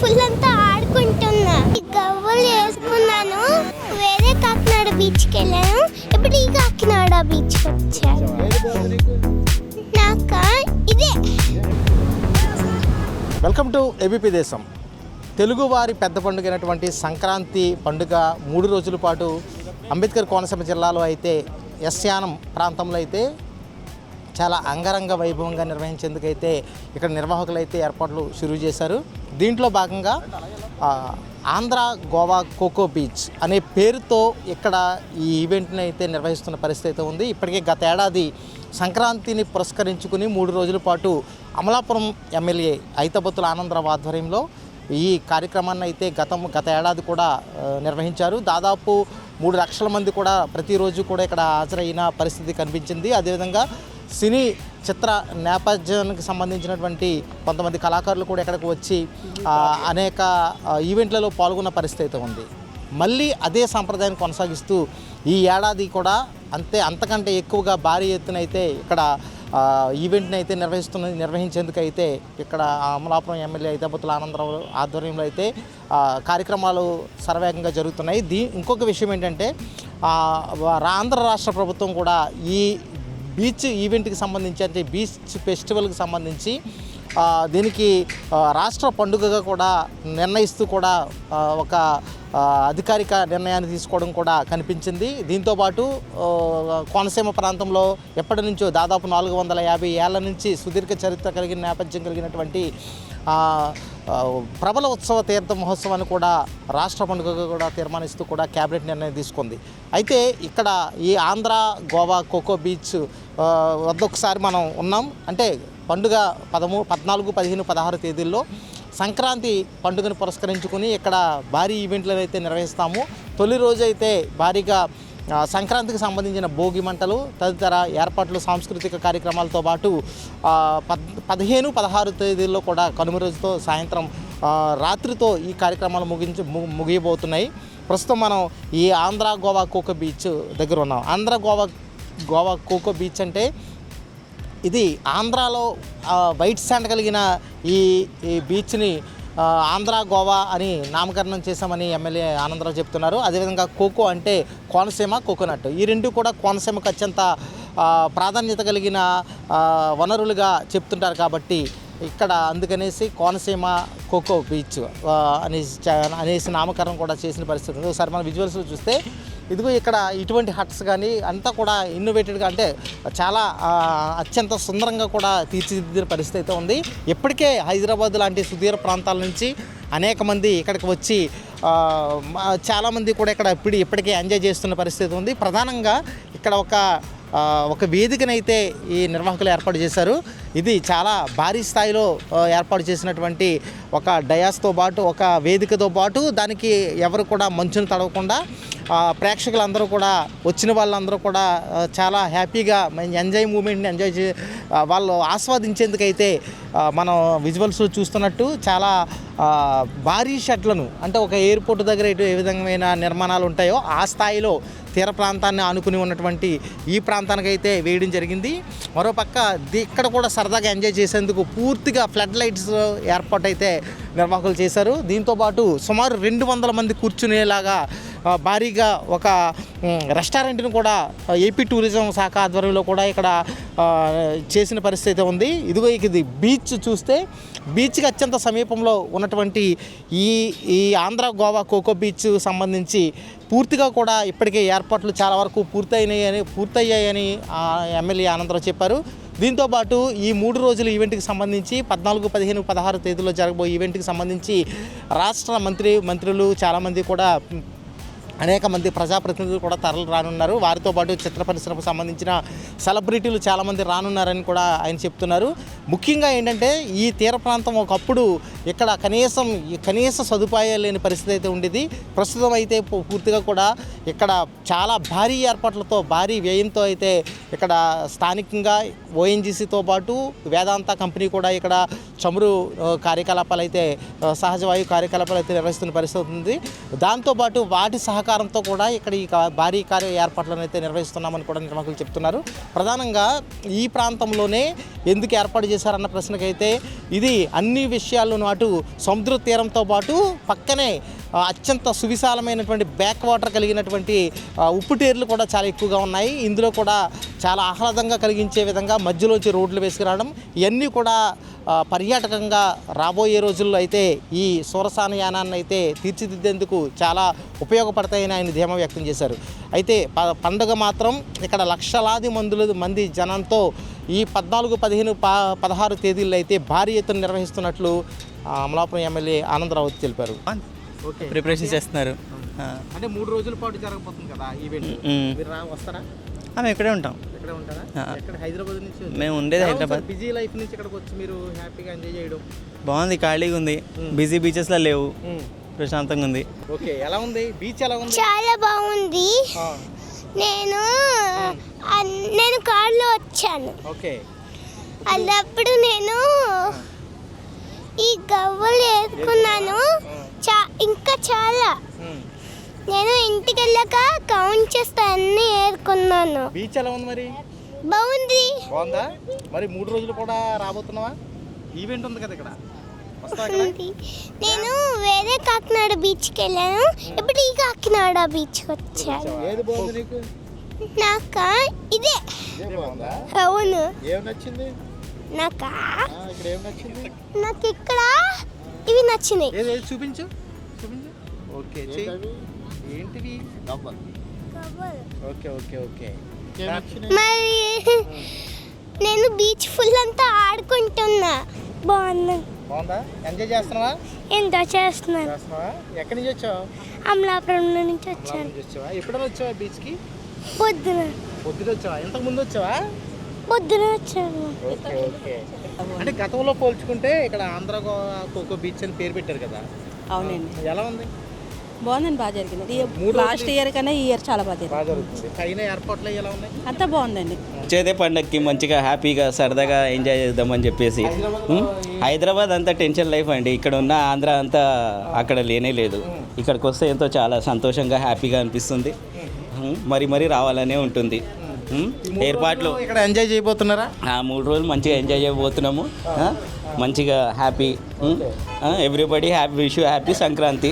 Full అంతా ఆడుకుంటున్నా గవ్వలు వేసుకున్నాను. వేరే కాకినాడ బీచ్కి వెళ్ళాను. ఇప్పుడు ఈ కాకినాడ బీచ్కి వచ్చాను. నాక ఇదే. వెల్కమ్ టు ఏబీపీ దేశం. తెలుగువారి పెద్ద పండుగ అయినటువంటి సంక్రాంతి పండుగ మూడు రోజుల పాటు అంబేద్కర్ కోనసీమ జిల్లాలో అయితే ఎస్యానం ప్రాంతంలో అయితే చాలా అంగరంగ వైభవంగా నిర్వహించేందుకైతే ఇక్కడ నిర్వాహకులైతే ఏర్పాట్లు షురూ చేశారు. దీంట్లో భాగంగా ఆంధ్ర గోవా కోకో బీచ్ అనే పేరుతో ఇక్కడ ఈ ఈవెంట్ని అయితే నిర్వహిస్తున్న పరిస్థితి అయితే ఉంది. ఇప్పటికే గత ఏడాది సంక్రాంతిని పురస్కరించుకుని మూడు రోజుల పాటు అమలాపురం ఎమ్మెల్యే ఐతబొత్తుల ఆనందరావు ఆధ్వర్యంలో ఈ కార్యక్రమాన్ని అయితే గతం గత ఏడాది కూడా నిర్వహించారు. దాదాపు మూడు లక్షల మంది కూడా ప్రతిరోజు కూడా ఇక్కడ హాజరైన పరిస్థితి కనిపించింది. అదేవిధంగా సినీ చిత్ర నేపథ్యానికి సంబంధించినటువంటి కొంతమంది కళాకారులు కూడా ఇక్కడికి వచ్చి అనేక ఈవెంట్లలో పాల్గొన్న పరిస్థితి అయితే ఉంది. మళ్ళీ అదే సాంప్రదాయాన్ని కొనసాగిస్తూ ఈ ఏడాది కూడా అంతే అంతకంటే ఎక్కువగా భారీ ఎత్తున అయితే ఇక్కడ ఈవెంట్ని అయితే నిర్వహిస్తున్న నిర్వహించేందుకు అయితే ఇక్కడ అమలాపురం ఎమ్మెల్యే ఐదాబతుల ఆనందరావు ఆధ్వర్యంలో అయితే కార్యక్రమాలు సర్వేగంగా జరుగుతున్నాయి. దీ ఇంకొక విషయం ఏంటంటే రా- ఆంధ్ర రాష్ట్ర ప్రభుత్వం కూడా ఈ బీచ్ ఈవెంట్కి సంబంధించి అంటే బీచ్ ఫెస్టివల్కి సంబంధించి దీనికి రాష్ట్ర పండుగగా కూడా నిర్ణయిస్తూ కూడా ఒక అధికారిక నిర్ణయాన్ని తీసుకోవడం కూడా కనిపించింది. దీంతోపాటు కోనసీమ ప్రాంతంలో ఎప్పటి నుంచో దాదాపు నాలుగు వందల యాభై ఏళ్ళ నుంచి సుదీర్ఘ చరిత్ర కలిగిన నేపథ్యం కలిగినటువంటి ప్రబల ఉత్సవ తీర్థ మహోత్సవాన్ని కూడా రాష్ట్ర పండుగగా కూడా తీర్మానిస్తూ కూడా క్యాబినెట్ నిర్ణయం తీసుకుంది. అయితే ఇక్కడ ఈ ఆంధ్ర గోవా కోకో బీచ్ వద్ద ఒకసారి మనం ఉన్నాం. అంటే పండుగ పదము పద్నాలుగు పదిహేను పదహారు తేదీల్లో సంక్రాంతి పండుగను పురస్కరించుకుని ఇక్కడ భారీ ఈవెంట్లను అయితే నిర్వహిస్తాము తొలి రోజు అయితే భారీగా సంక్రాంతికి సంబంధించిన భోగి మంటలు తదితర ఏర్పాట్లు సాంస్కృతిక కార్యక్రమాలతో పాటు పద్ పదిహేను పదహారు తేదీల్లో కూడా కనుమ రోజుతో సాయంత్రం రాత్రితో ఈ కార్యక్రమాలు ముగించి ము- ముగియబోతున్నాయి. ప్రస్తుతం మనం ఈ ఆంధ్ర గోవా కోకో బీచ్ దగ్గర ఉన్నాం. ఆంధ్ర గోవా గోవా కోకో బీచ్ అంటే ఇది ఆంధ్రాలో వైట్ శాండ్ కలిగిన ఈ ఈ బీచ్ని ఆంధ్ర గోవా అని నామకరణం చేశామని ఎమ్మెల్యే ఆనందరావు చెప్తున్నారు. అదేవిధంగా కోకో అంటే కోనసీమ కోకోనట్. ఈ రెండు కూడా కోనసీమకు అత్యంత ప్రాధాన్యత కలిగిన వనరులుగా చెప్తుంటారు కాబట్టి ఇక్కడ అందుకనేసి కోనసీమ కోకో బీచ్ అనేసి అనేసి నామకరణం కూడా చేసిన పరిస్థితి ఉంది. ఒకసారి మన విజువల్స్ చూస్తే ఇదిగో ఇక్కడ ఇటువంటి హట్స్ కానీ అంతా కూడా ఇన్నోవేటెడ్గా అంటే చాలా అత్యంత సుందరంగా కూడా తీర్చిదిద్దిన పరిస్థితి అయితే ఉంది. ఇప్పటికే హైదరాబాద్ లాంటి సుదీర ప్రాంతాల నుంచి అనేక మంది ఇక్కడికి వచ్చి చాలామంది కూడా ఇక్కడ ఇప్పుడు ఇప్పటికే ఎంజాయ్ చేస్తున్న పరిస్థితి ఉంది. ప్రధానంగా ఇక్కడ ఒక ఒక వేదికనైతే ఈ నిర్వాహకులు ఏర్పాటు చేశారు. ఇది చాలా భారీ స్థాయిలో ఏర్పాటు చేసినటువంటి ఒక డయాస్తో పాటు ఒక వేదికతో పాటు దానికి ఎవరు కూడా మంచును తడవకుండా ప్రేక్షకులందరూ కూడా వచ్చిన వాళ్ళందరూ కూడా చాలా హ్యాపీగా ఎంజాయ్ మూమెంట్ని ఎంజాయ్ చే వాళ్ళు ఆస్వాదించేందుకైతే మనం విజువల్స్ చూస్తున్నట్టు చాలా భారీ షట్లను అంటే ఒక ఎయిర్పోర్ట్ దగ్గర ఇటు ఏ విధమైన నిర్మాణాలు ఉంటాయో ఆ స్థాయిలో తీర ప్రాంతాన్ని ఆనుకుని ఉన్నటువంటి ఈ ప్రాంతానికైతే వేయడం జరిగింది. మరోపక్క ది- ఇక్కడ కూడా సరదాగా ఎంజాయ్ చేసేందుకు పూర్తిగా ఫ్లడ్ లైట్స్ ఏర్పాటు అయితే నిర్వాహకులు చేశారు. దీంతోపాటు సుమారు రెండు వందల మంది కూర్చునేలాగా భారీగా ఒక రెస్టారెంట్ను కూడా ఏపీ టూరిజం శాఖ ఆధ్వర్యంలో కూడా ఇక్కడ చేసిన పరిస్థితి ఉంది. ఇదిగో ఇది బీచ్ చూస్తే బీచ్కి అత్యంత సమీపంలో ఉన్నటువంటి ఈ ఈ ఆంధ్ర గోవా కోకో బీచ్ సంబంధించి పూర్తిగా కూడా ఇప్పటికే ఏర్పాట్లు చాలా వరకు పూర్తయినాయని పూర్తయ్యాయని ఎమ్మెల్యే ఆనందరావు చెప్పారు. దీంతోపాటు ఈ మూడు రోజుల ఈవెంట్కి సంబంధించి పద్నాలుగు పదిహేను పదహారు తేదీలో జరగబోయే ఈవెంట్కి సంబంధించి రాష్ట్ర మంత్రి మంత్రులు చాలామంది కూడా అనేక మంది ప్రజాప్రతినిధులు కూడా తరలి రానున్నారు. వారితో పాటు చిత్ర పరిశ్రమకు సంబంధించిన సెలబ్రిటీలు చాలామంది రానున్నారని కూడా ఆయన చెప్తున్నారు. ముఖ్యంగా ఏంటంటే ఈ తీర ప్రాంతం ఒకప్పుడు ఇక్కడ కనీసం కనీస సదుపాయాలు లేని పరిస్థితి అయితే ఉండేది. ప్రస్తుతం అయితే పూ- పూర్తిగా కూడా ఇక్కడ చాలా భారీ ఏర్పాట్లతో భారీ వ్యయంతో అయితే ఇక్కడ స్థానికంగా ఓఎన్జీసీతో పాటు వేదాంత కంపెనీ కూడా ఇక్కడ చమురు కార్యకలాపాలు అయితే సహజవాయు సహజ వాయు కార్యకలాపాలు అయితే నిర్వహిస్తున్న పరిస్థితి ఉంది. దాంతోపాటు వాటి సహకారం సహకారంతో కూడా ఇక్కడ ఈ భారీ కార్య ఏర్పాట్లను అయితే నిర్వహిస్తున్నామని కూడా నిర్వాహకులు చెప్తున్నారు. ప్రధానంగా ఈ ప్రాంతంలోనే ఎందుకు ఏర్పాటు చేశారన్న ప్రశ్నకైతే ఇది అన్ని విషయాల్లోనూ అటు సముద్ర తీరంతో పాటు పక్కనే అత్యంత సువిశాలమైనటువంటి బ్యాక్ వాటర్ కలిగినటువంటి ఉప్పుటేర్లు కూడా చాలా ఎక్కువగా ఉన్నాయి. ఇందులో కూడా చాలా ఆహ్లాదంగా కలిగించే విధంగా మధ్యలోంచి రోడ్లు వేసుకురావడం ఇవన్నీ కూడా పర్యాటకంగా రాబోయే రోజుల్లో అయితే ఈ సూరసాన యానాన్ని అయితే తీర్చిదిద్దేందుకు చాలా ఉపయోగపడతాయని ఆయన ధీమా వ్యక్తం చేశారు. అయితే ప- పండుగ మాత్రం ఇక్కడ లక్షలాది మందులు మంది జనంతో ఈ పద్నాలుగు పదిహేను ప పదహారు తేదీల్లో అయితే భారీ ఎత్తున నిర్వహిస్తున్నట్లు అమలాపురం ఎమ్మెల్యే ఆనందరావు తెలిపారు. ప్రిపరేషన్ చేస్తున్నారు. అంటే మూడు రోజుల పాటు జరగబోతుంది కదా ఈవెంట్ వస్తారా? మేము ఇక్కడే ఉంటాం. ఎక్కడ ఉంటారా. ఎక్కడ హైదరాబాద్ నుంచి? మేము ఉండేది హైదరాబాద్. బిజీ లైఫ్ నుంచి ఇక్కడికి వచ్చి మీరు హ్యాపీగా ఎంజాయ్ చేయడం? బాగుంది ఖాళీగా ఉంది. బిజీ బీచెస్లో లేవు. ప్రశాంతంగా ఉంది. ఓకే ఎలా ఉంది? బీచ్ ఎలా ఉంది? చాలా బాగుంది. నేను నేను కార్లో వచ్చాను. ఓకే. అల్లప్పుడు నేను ఈ గవ్వలు వేసుకున్నాను చా ఇంకా చాలా. నేను ఇంటికి వెళ్ళాక కౌంట్ చేస్తే అన్నీ ఏరుకున్నాను. బీచ్ ఎలా ఉంది మరి? బాగుంది. బాగుందా? మరి మూడు రోజులు కూడా రాబోతున్నావా? ఈవెంట్ ఉంది కదా ఇక్కడ. నేను వేరే కాకినాడ బీచ్కి వెళ్ళాను. ఇప్పుడు ఈ కాకినాడ బీచ్కి వచ్చాను. ఏది బాగుంది నీకు? నాక? ఇదే. అవును. ఏం నచ్చింది? నాక? ఆ, ఇక్కడ ఏం నచ్చింది? నాకు ఇక్కడ ఇవి నచ్చినాయి. చూపించు. చూపించు. ఓకే ఏంటివి ఓకే ఓకే ఓకే. మరి నేను బీచ్ ఫుల్ అంతా ఆడుకుంటున్నా. బాగుంది బాగుందా? ఎంజాయ్ చేస్తున్నావా? ఎంతో చేస్తున్నాను చేస్తున్నావా? ఎక్కడి నుంచి వచ్చావు? అమలాపురం నుంచి వచ్చాను. వచ్చావా? ఎప్పుడైనా వచ్చావా బీచ్కి? పొద్దున. పొద్దున వచ్చావా? ఇంతకు ముందు వచ్చావా? పొద్దున వచ్చాను. Okay okay. అంటే గతంలో పోల్చుకుంటే ఇక్కడ ఆంధ్ర గోవా కోకో బీచ్ అని పేరు పెట్టారు కదా. అవునండి. ఎలా ఉంది? బాగుందండి బాగా జరిగింది. లాస్ట్ ఇయర్ కన్నా ఈ ఇయర్ చాలా బాగా జరిగింది. అంతా బాగుందండి. వచ్చేదే పండక్కి మంచిగా హ్యాపీగా సరదాగా ఎంజాయ్ చేద్దామని చెప్పేసి? హైదరాబాద్ అంతా టెన్షన్ లైఫ్ అండి. ఇక్కడ ఉన్న ఆంధ్ర అంతా అక్కడ లేనే లేదు. ఇక్కడికి వస్తే ఎంతో చాలా సంతోషంగా హ్యాపీగా అనిపిస్తుంది? మరి మరి రావాలనే ఉంటుంది? ఏర్పాట్లు. ఇక్కడ ఎంజాయ్ చేయబోతున్నారా? ఆ మూడు రోజులు మంచిగా ఎంజాయ్ చేయబోతున్నాము? మంచిగా happy. Everybody happy wish happy Sankranti.